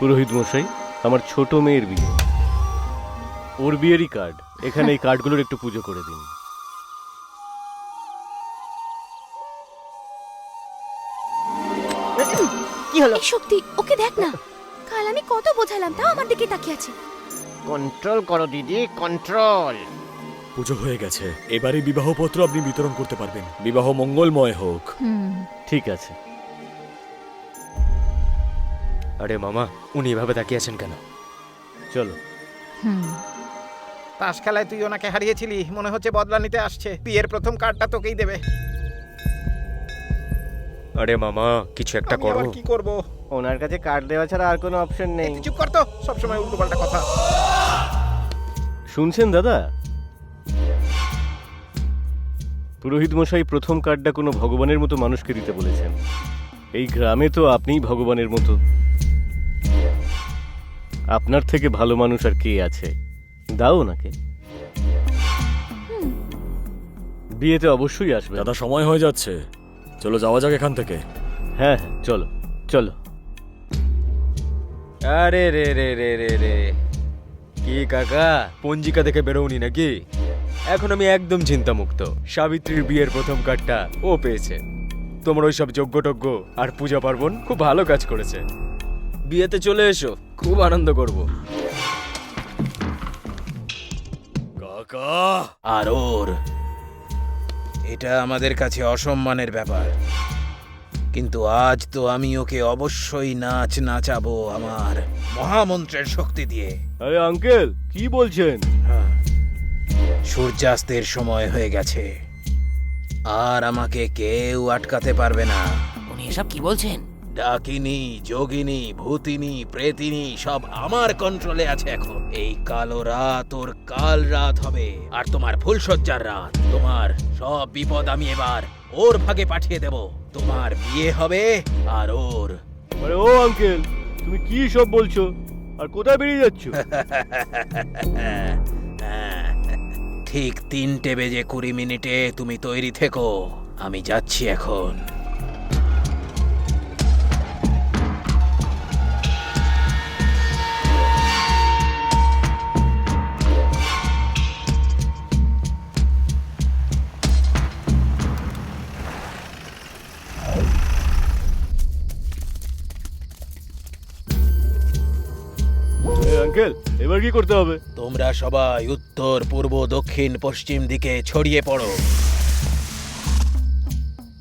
পুরোহিত মশাই আমার ছোট মেয়ের বিয়ে। ওর বিয়েরই কার্ড এখানে এই কার্ডগুলোর একটু পুজো করে দিন। কি হলো? শক্তি ওকে দেখ না। কাল আমি কত বোঝালাম তাও আমার দিকে তাকিয়ে আছে। কন্ট্রোল করো দিদি কন্ট্রোল পুজো হয়ে গেছে। এবারে বিবাহপত্র আপনি বিতরণ করতে পারবেন। বিবাহ মঙ্গলময় হোক। ঠিক আছে। আরে মামা উনি এভাবে তাকিয়ে আছেন কেন? চলো। তাস খেলায় তুই ওনাকে হারিয়েছিলি মনে হচ্ছে বদলা নিতে আসছে। বিয়ের প্রথম কার্ডটা তোকেই দেবে। আরে মামা কিছু একটা আমি করো। আবার কি করব? ওনার কাছে কার্ড দেওয়া ছাড়া আর কোনো অপশন নেই। চুপ কর তো সবসময় উল্টোপাল্টা কথা। শুনছেন দাদা? পুরোহিত মশাই প্রথম কার্ডটা কোনো ভগবানের মতো মানুষকে দিতে বলেছেন। এই গ্রামে তো আপনিই ভগবানের মতো। আপনার থেকে ভালো মানুষ আর কে আছে? দাও ওনাকে। বিয়েতে অবশ্যই আসবে দাদা সময় হয়ে যাচ্ছে। চলো যাওয়া যাক এখান থেকে। হ্যাঁ হ্যাঁ চলো চলো। আরে রে রে রে রে রে। কি কাকা পঞ্জিকা দেখে বেরোনি নাকি? এখন আমি একদম চিন্তামুক্ত। সাবিত্রীর বিয়ের প্রথম কার্ডটা ও পেয়েছে। তোমার ওই সব যজ্ঞ টজ্ঞ আর পূজা পার্বণ খুব ভালো কাজ করেছে। বিয়েতে চলে এসো খুব আনন্দ করব। কাকা! আর ওর। এটা আমাদের কাছে অসম্মানের ব্যাপার। কিন্তু আজ তো আমি ওকে অবশ্যই নাচ নাচাবো আমার মহামন্ত্রের শক্তি দিয়ে। আরে আঙ্কেল কি বলছেন? হ্যাঁ। সূর্যাস্তের সময় হয়ে গেছে। আর আমাকে কেউ আটকাতে পারবে না। উনি এসব কি বলছেন? ডাকিনী যোগিনী ভূতিনী প্রেতিনী সব আমার কন্ট্রোলে আছে এখন। এই কালো রাত ওর কাল রাত হবে আর তোমার ফুলসজ্জার রাত। তোমার সব বিপদ আমি এবার ওর ভাগে পাঠিয়ে দেব। তোমার বিয়ে হবে আর ওর আরে ও আঙ্কেল তুমি কি সব বলছো? আর কোথায় বেরিয়ে যাচ্ছ? ঠিক তিনটে বেজে কুড়ি মিনিটে তুমি তৈরি থেকো। আমি যাচ্ছি এখন। আঙ্কেল এবার কি করতে হবে? তোমরা সবাই উত্তর পূর্ব দক্ষিণ পশ্চিম দিকে ছড়িয়ে পড়ো।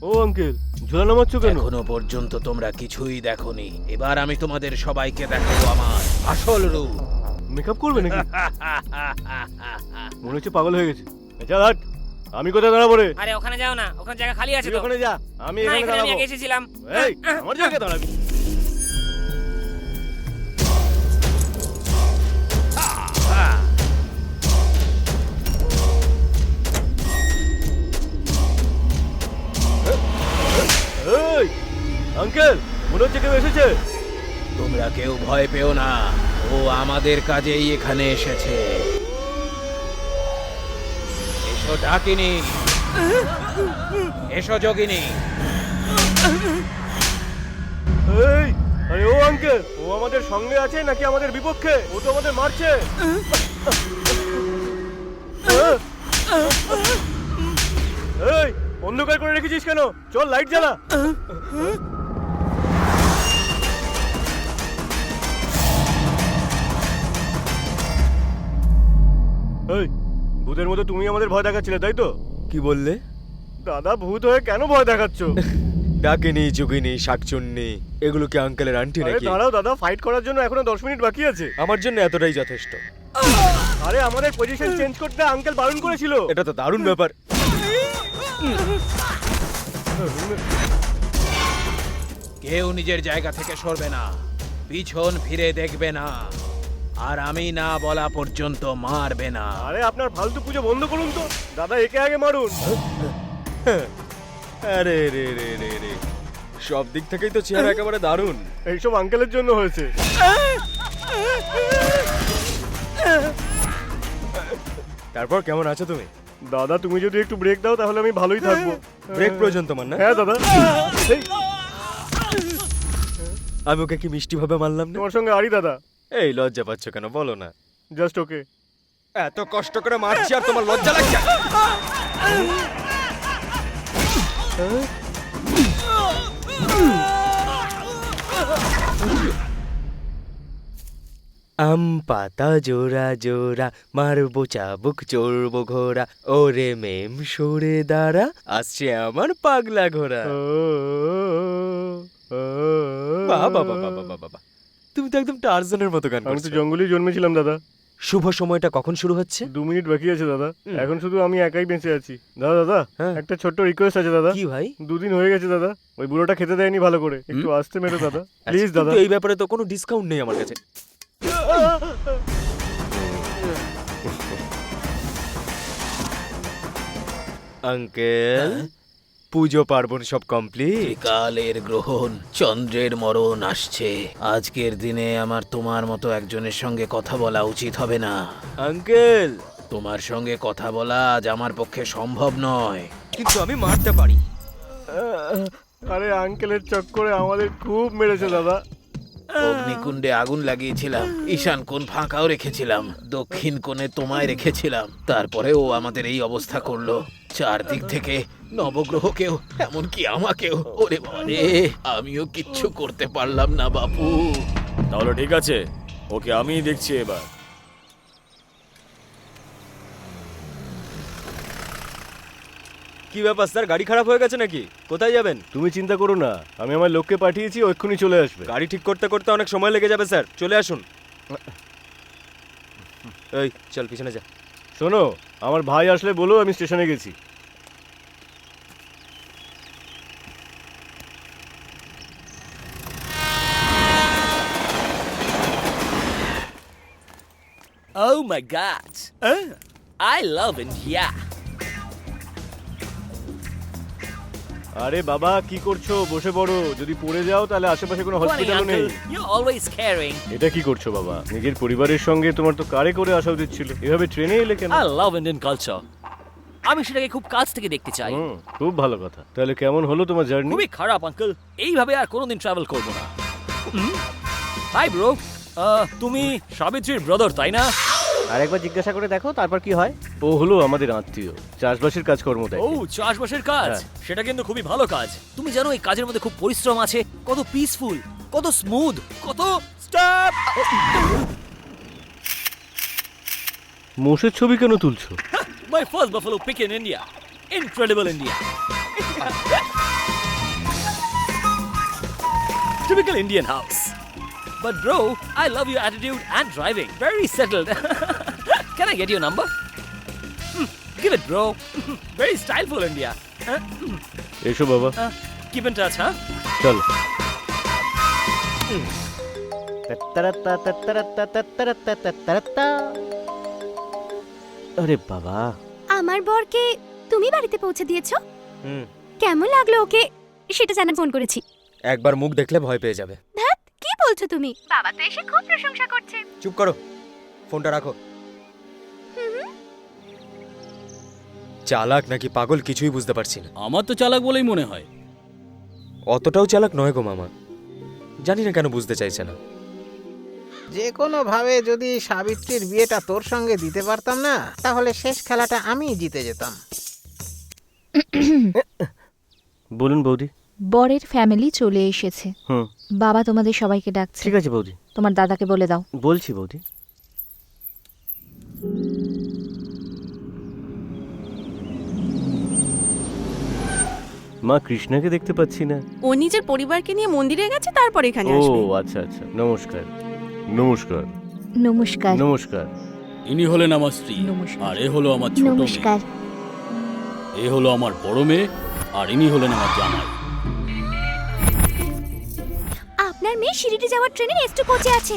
ও আঙ্কেল ঝোলা নামাচ্ছ কেন? এখনও পর্যন্ত তোমরা কিছুই দেখোনি। এবার আমি তোমাদের সবাইকে দেখাবো আমার আসল রূপ। মেকআপ করবে নাকি? মনে হচ্ছে পাগল হয়ে গেছে। চল হাট আমি কোথায় দাঁড়াবো রে? আরে ওখানে যাও না ওখানে জায়গা খালি আছে তো। ওখানে যা আমি এখানে দাঁড়াবো। এসেছিলাম। এই আমার জায়গায় দাঁড়াবি। আঙ্কেল মনে হচ্ছে কেউ এসেছে। তোমরা কেউ ভয় পেও না। ও আমাদের কাজেই এখানে এসেছে। এসো ডাকিনি। এসো যোগিনী। এই আরে ও আঙ্কেল ও আমাদের সঙ্গে আছে নাকি আমাদের বিপক্ষে? ও তো আমাদের মারছে। এই অন্ধকার করে রেখেছিস কেন? চল লাইট জ্বালা। ভূতের মতো তুমি আমাদের ভয় দেখাচ্ছিলে তাই তো? কি বললে? দাদা ভূত হয়ে কেন ভয় দেখাচ্ছ? ডাকিনি যোগিনী শাকচুন্নি এগুলো কি আঙ্কেলের আন্টি আরে নাকি দাঁড়াও দাদা ফাইট করার জন্য এখনও দশ মিনিট বাকি আছে। আমার জন্য এতটাই যথেষ্ট। আরে আমাদের পজিশন চেঞ্জ করতে আঙ্কেল বারণ করেছিল। এটা তো দারুণ ব্যাপার। কেউ নিজের জায়গা থেকে সরবে না। পিছন ফিরে দেখবে না। আর আমি না বলা পর্যন্ত মারবে না। আরে আপনার ফালতু পুজো বন্ধ করুন তো। দাদা একে আগে মারুন। আরে রে রে রে রে। সব দিক থেকেই তো চেহারা একেবারে দারুণ। এইসব আঙ্কেলের জন্য হয়েছে। তারপর কেমন আছো তুমি? দাদা তুমি যদি একটু ব্রেক দাও তাহলে আমি ভালোই থাকব। ব্রেক প্রয়োজন তোমার না হ্যাঁ দাদা। আমি ওকে কি মিষ্টি ভাবে মারলাম না? তোমার সঙ্গে আরি দাদা। এই লজ্জা পাচ্ছ কেন? বলো না। জাস্ট ওকে এত কষ্ট করে মারছি আর তোমার লজ্জা লাগছে? আম পাতা জোড়া জোড়া মারবো চাবুক চড়বো ঘোড়া ওরে মেম সরে দাঁড়া আসছে আমার পাগলা ঘোড়া। বাবা বাবা বাবা বাবা তুমি তো একদম টার্জানের মতো গান আমি তো করছ। জঙ্গলেই জন্মেছিলাম দাদা। শুভ সময়টা কখন শুরু হচ্ছে? দু মিনিট বাকি আছে দাদা। হুম। এখন শুধু আমি একাই বেঁচে আছি। দাদা দাদা হ্যাঁ। একটা ছোট্ট রিকোয়েস্ট আছে দাদা। কি ভাই? দুদিন হয়ে গেছে দাদা। ওই বুড়োটা খেতে দেয়নি ভালো করে। একটু আসতে মেরো দাদা। প্লিজ আচ্ছা, দাদা কিন্তু এই ব্যাপারে তো কোনো ডিসকাউন্ট নেই আমার কাছে। আঙ্কেল? পুজো পার্বণ সব কমপ্লিট কালের গ্রহণ চন্দ্রের মরণ আসছে। আজকের দিনে আমার তোমার মতো একজনের সঙ্গে কথা বলা উচিত হবে না। আঙ্কেল! তোমার সঙ্গে কথা বলা আজ আমার পক্ষে সম্ভব নয়। কিন্তু আমি মারতে পারি। আরে আঙ্কেলের চক্করে আমাদের খুব মেরেছে দাদা। অগ্নিকুণ্ডে আগুন লাগিয়েছিলাম। ঈশান কোণ ফাঁকাও রেখেছিলাম। দক্ষিণ কোণে তোমায় রেখেছিলাম। তারপরে ও আমাদের এই অবস্থা করল। চারদিক থেকে নবগ্রহকেও, এমনকি আমাকেও। ওরে বাবারে, আমিও কিচ্ছু করতে পারলাম না, বাপু। তাহলে ঠিক আছে। ওকে আমি দেখছি এবার। কি ব্যাপার স্যার? গাড়ি খারাপ হয়ে গেছে নাকি? কোথায় যাবেন? তুমি চিন্তা করো না আমি আমার লোককে পাঠিয়েছি ও চলে আসবে। গাড়ি ঠিক করতে করতে অনেক সময় লেগে যাবে স্যার। চলে আসুন। এই চল পিছনে যা। শোনো আমার ভাই আসলে বলো আমি স্টেশনে গেছি। Oh my god. Uh, I love India. আরে বাবা কি করছ? বসে পড়ো। যদি পড়ে যাও তাহলে আশেপাশে কোনো হসপিটালও নেই. You're always caring. এটা কি করছ বাবা? নিজের পরিবারের সঙ্গে তোমার তো কারে করে আসা উচিত ছিল? এভাবে ট্রেনে এলে কেন? I love Indian culture. আমি সেটাকে খুব কাছ থেকে দেখতে চাই। খুব ভালো কথা। তাহলে কেমন হলো তোমার জার্নি খুবই খারাপ আঙ্কেল এইভাবে আর কোনোদিন ট্রাভেল করব না। হাই ব্রো তুমি সাবিত্রীর ব্রাদার তাই না? আরেকবার জিজ্ঞাসা করে দেখো তারপর কি হয়? ও হলো আমাদের আত্মীয় চাষবাসের কাজকর্ম দেয় ও চাষবাসের কাজ হ্যাঁ। সেটা কিন্তু খুবই ভালো কাজ তুমি জানো এই কাজের মধ্যে খুব পরিশ্রম আছে কত পিসফুল কত স্মুথ কত স্টপ মোষের ছবি কেন তুলছো my first buffalo pic in India incredible India Typical Indian house. But bro, I love your attitude and driving. Very settled. Can I get your number? Give it, bro. Very styleful, India. Huh? এসো বাবা Uh, keep in touch, huh? চলো। আরে বাবা আমার বরকে তুমি বাড়িতে পৌঁছে দিয়েছ? হুম। কেমন লাগল ওকে? সেটা জানার ফোন করেছি। একবার মুখ দেখলে ভয় পেয়ে যাবে। ধ্যাত কি বলছো তুমি? বাবা তো এসে খুব প্রশংসা করছে। চুপ করো। ফোনটা রাখো। চালাক নাকি পাগল কিছুই বুঝতে পারছি না। আমার তো চালাক বলেই মনে হয়। অতটাও চালাক নয় গো মামা। জানি না কেন বুঝতে চাইছে না। যে কোনো ভাবে যদি সাবিত্রীর বিয়েটা তোর সঙ্গে দিতে পারতাম না তাহলে শেষ খেলাটা আমিই জিতে যেতাম। বলুন বৌদি। বরের ফ্যামিলি চলে এসেছে। হুম। বাবা তোমাদের সবাইকে ডাকছে। ঠিক আছে বৌদি। তোমার দাদাকে বলে দাও। বলছি বৌদি। মা কৃষ্ণাকে দেখতে পাচ্ছি না। ও নিজের পরিবারকে নিয়ে মন্দিরে গেছে তারপর এখানে ও আসবে আচ্ছা আচ্ছা। নমস্কার। নমস্কার। নমস্কার। নমস্কার। ইনি হলেন আমার স্ত্রী নমস্কার। আর এ হলো আমার ছোট মেয়ে। নমস্কার। এ হলো আমার বড় মেয়ে আর ইনি হলেন আমার জামাই। আপনার মেয়ে শিরিডি যাওয়ার ট্রেনের এসটু কোচে আছে।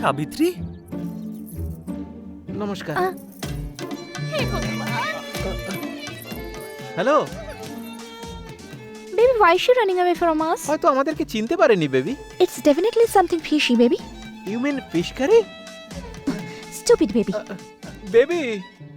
সাবিত্রী? নমস্কার। Hello. Baby why she running away from us হয়তো আমাদেরকে চিনতে পারেনি baby it's definitely something fishy baby you mean fish curry stupid baby baby